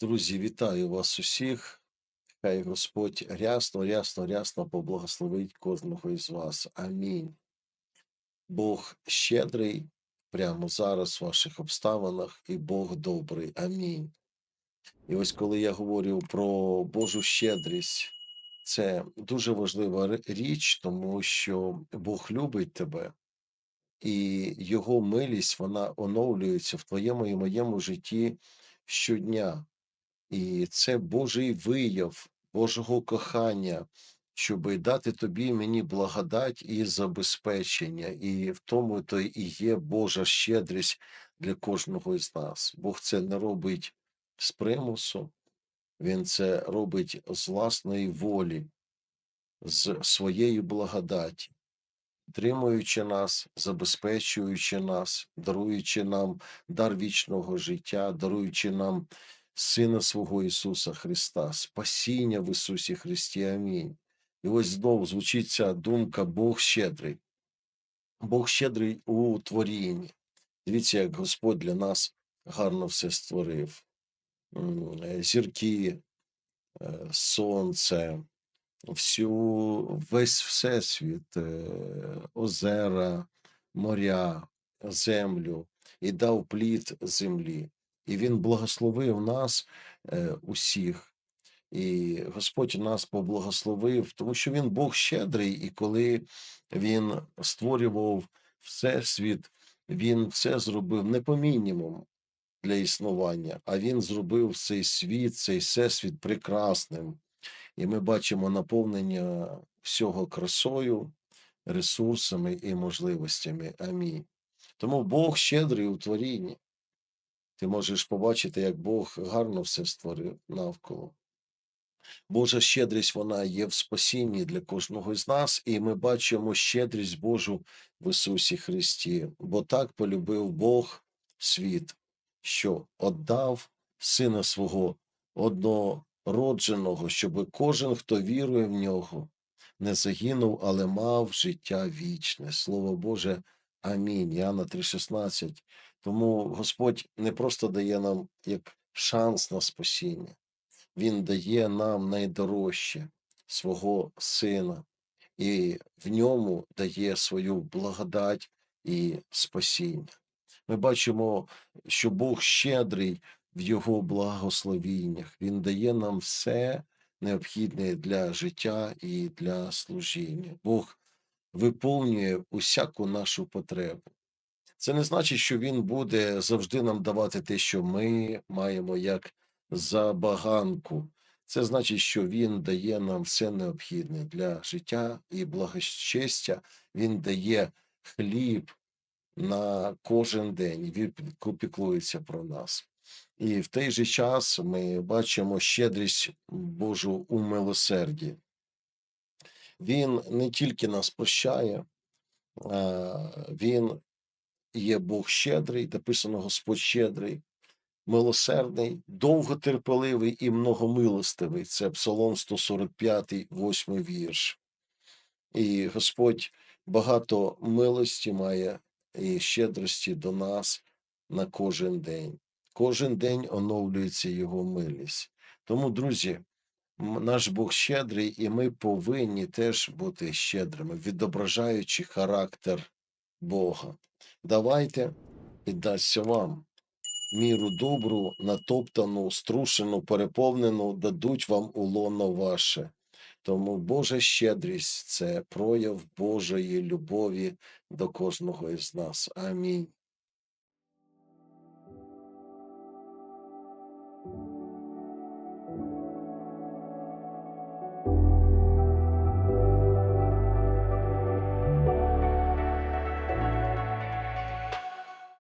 Друзі, вітаю вас усіх. Хай Господь рясно, рясно, рясно поблагословить кожного із вас. Амінь. Бог щедрий прямо зараз в ваших обставинах, і Бог добрий. Амінь. І ось коли я говорю про Божу щедрість, це дуже важлива річ, тому що Бог любить тебе, і Його милість вона оновлюється в твоєму і моєму житті щодня. І це Божий вияв Божого кохання, щоб дати тобі мені благодать і забезпечення. І в тому то і є Божа щедрість для кожного із нас. Бог це не робить з примусу, Він це робить з власної волі, з своєї благодаті, тримуючи нас, забезпечуючи нас, даруючи нам дар вічного життя, даруючи нам Сина свого Ісуса Христа, спасіння в Ісусі Христі. Амінь. І ось знову звучить ця думка Бог щедрий. Бог щедрий у творінні. Дивіться, як Господь для нас гарно все створив. Е, Зірки, е, сонце, всю, весь всесвіт, е, озера, моря, землю, і дав плід землі. І він благословив нас е, усіх. І Господь нас поблагословив, тому що він Бог щедрий, і коли він створював всесвіт, він все зробив не по мінімуму для існування, а він зробив цей світ, цей всесвіт прекрасним. І ми бачимо наповнення всього красою, ресурсами і можливостями. Амінь. Тому Бог щедрий у творінні. Ти можеш побачити, як Бог гарно все створив навколо. Божа щедрість вона є в спасінні для кожного з нас, і ми бачимо щедрість Божу в Ісусі Христі, бо так полюбив Бог світ, що віддав Сина свого однородженого, щоб кожен, хто вірує в нього, не загинув, але мав життя вічне. Слово Боже, амінь. Іоанна 3,16. Тому Господь не просто дає нам як шанс на спасіння. Він дає нам найдорожче свого сина, і в ньому дає свою благодать і спасіння. Ми бачимо, що Бог щедрий в його благословіннях. Він дає нам все необхідне для життя і для служіння. Бог виповнює усяку нашу потребу. Це не значить, що він буде завжди нам давати те, що ми маємо як забаганку. Це значить, що він дає нам все необхідне для життя і благочестя. Він дає хліб на кожен день. Він піклу- піклується про нас. І в той же час ми бачимо щедрість Божу у милосерді. Він не тільки нас прощає, він є Бог щедрий, написано Господь щедрий, милосердний, довготерпеливий і многомилостивий. Це Псалом 145, 8 вірш. І Господь багато милості має і щедрості до нас на кожен день. Кожен день оновлюється Його милість. Тому, друзі, наш Бог щедрий, і ми повинні теж бути щедрими, відображаючи характер Бога. Давайте і вам міру добру, натоптану, струшену, переповнену, дадуть вам у лоно ваше. Тому Божа щедрість це прояв Божої любові до кожного із нас. Амінь.